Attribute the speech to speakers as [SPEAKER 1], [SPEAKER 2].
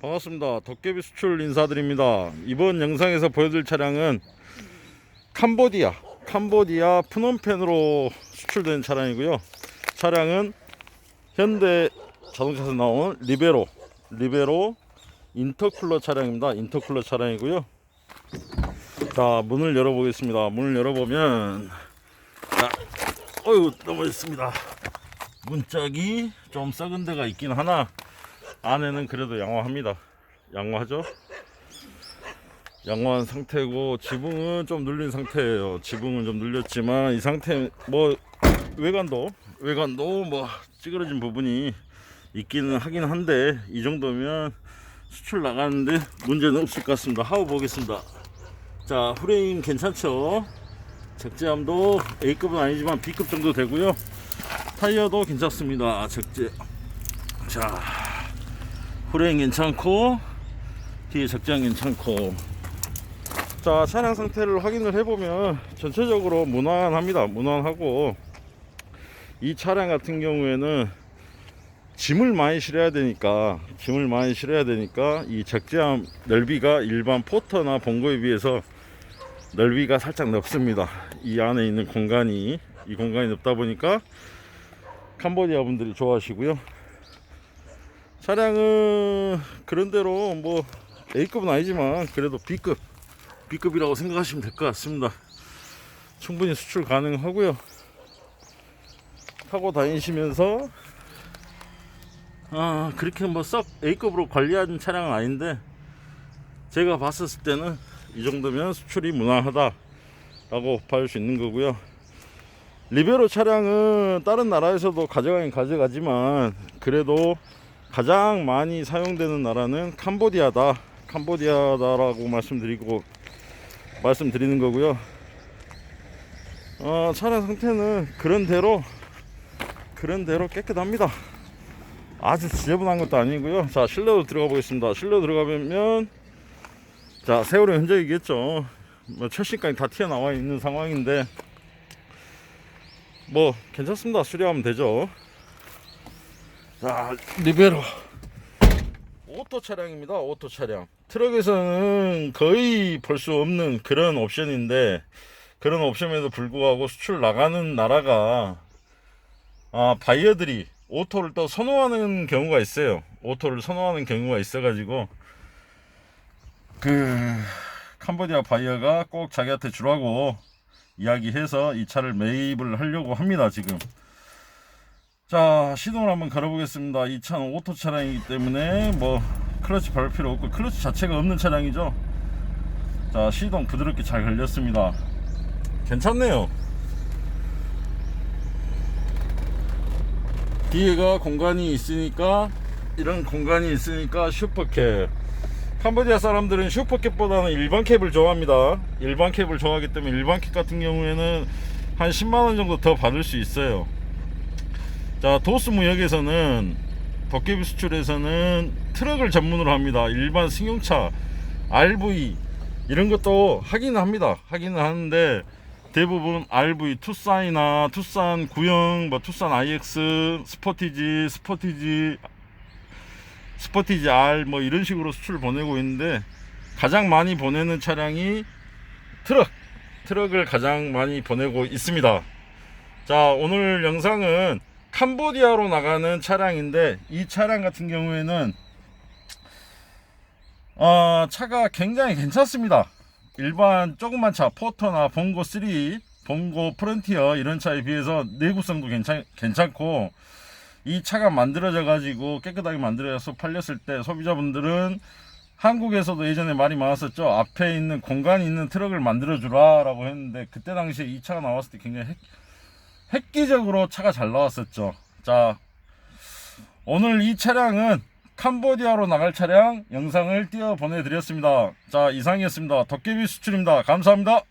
[SPEAKER 1] 반갑습니다. 도깨비 수출 인사드립니다. 이번 영상에서 보여드릴 차량은 캄보디아, 캄보디아 프놈펜으로 수출된 차량이고요. 차량은 현대 자동차에서 나온 리베로, 리베로 인터쿨러 차량입니다. 인터쿨러 차량이고요. 자, 문을 열어보겠습니다. 문을 열어보면, 자, 어유 넘어졌습니다. 문짝이 좀 썩은 데가 있긴 하나, 안에는 그래도 양호합니다. 양호하죠? 양호한 상태고 지붕은 좀 눌린 상태예요. 지붕은 좀 눌렸지만 이 상태 뭐 외관도 외관도 뭐 찌그러진 부분이 있기는 하긴 한데 이 정도면 수출 나가는데 문제는 없을 것 같습니다. 하고 보겠습니다. 자 프레임 괜찮죠? 적재함도 A급은 아니지만 B급 정도 되고요. 타이어도 괜찮습니다. 적재 자 프레임 괜찮고 뒤에 적재함 괜찮고. 자 차량 상태를 확인을 해보면 전체적으로 무난합니다. 무난하고. 이 차량 같은 경우에는 짐을 많이 실어야 되니까 짐을 많이 실어야 되니까 이 적재함 넓이가 일반 포터나 봉고에 비해서 넓이가 살짝 넓습니다. 이 안에 있는 공간이 이 공간이 넓다 보니까 캄보디아 분들이 좋아하시고요 차량은 그런대로 뭐 A급은 아니지만 그래도 B급 B급이라고 생각하시면 될 것 같습니다. 충분히 수출 가능하고요. 타고 다니시면서 아 그렇게 뭐 썩 A급으로 관리하는 차량은 아닌데 제가 봤었을 때는 이 정도면 수출이 무난하다 라고 봐줄 수 있는 거고요. 리베로 차량은 다른 나라에서도 가져가긴 가져가지만 그래도 가장 많이 사용되는 나라는 캄보디아다 캄보디아다라고 말씀드리고 말씀드리는 거고요. 어, 차량 상태는 그런대로 그런대로 깨끗합니다. 아주 지저분한 것도 아니고요. 자 실내로 들어가 보겠습니다. 실내로 들어가면 자 세월의 흔적이겠죠. 뭐 철심까지 다 튀어나와 있는 상황인데 뭐 괜찮습니다. 수리하면 되죠 자 리베로. 오토 차량입니다 오토 차량. 트럭에서는 거의 볼 수 없는 그런 옵션인데 그런 옵션에도 불구하고 수출 나가는 나라가 아 바이어들이 오토를 또 선호하는 경우가 있어요. 오토를 선호하는 경우가 있어 가지고 그 캄보디아 바이어가 꼭 자기한테 주라고 이야기해서 이 차를 매입을 하려고 합니다 지금 자 시동을 한번 걸어보겠습니다. 이 차는 오토 차량이기 때문에 뭐 클러치 밟을 필요 없고 클러치 자체가 없는 차량이죠. 자 시동 부드럽게 잘 걸렸습니다. 괜찮네요. 뒤에가 공간이 있으니까 이런 공간이 있으니까 슈퍼캡. 캄보디아 사람들은 슈퍼캡보다는 일반 캡을 좋아합니다. 일반 캡을 좋아하기 때문에 일반 캡 같은 경우에는 한 10만원 정도 더 받을 수 있어요 자 도스 무역에서는 도깨비 수출에서는 트럭을 전문으로 합니다. 일반 승용차 RV 이런 것도 하기는 합니다. 하기는 하는데 대부분 RV 투싼이나 투싼 구형 뭐 투싼 IX 스포티지 스포티지 스포티지 R 뭐 이런 식으로 수출을 보내고 있는데 가장 많이 보내는 차량이 트럭 트럭을 가장 많이 보내고 있습니다. 자 오늘 영상은 캄보디아로 나가는 차량인데 이 차량 같은 경우에는 어, 차가 굉장히 괜찮습니다. 일반 조그만 차 포터나 봉고 3 봉고 프론티어 이런 차에 비해서 내구성도 괜찮, 괜찮고 이 차가 만들어져 가지고 깨끗하게 만들어져서 팔렸을 때 소비자분들은 한국에서도 예전에 말이 많았었죠. 앞에 있는 공간이 있는 트럭을 만들어 주라 라고 했는데 그때 당시에 이 차가 나왔을 때 굉장히 획, 획기적으로 차가 잘 나왔었죠. 자 오늘 이 차량은 캄보디아로 나갈 차량 영상을 띄워 보내드렸습니다. 자 이상이었습니다. 도깨비 수출입니다. 감사합니다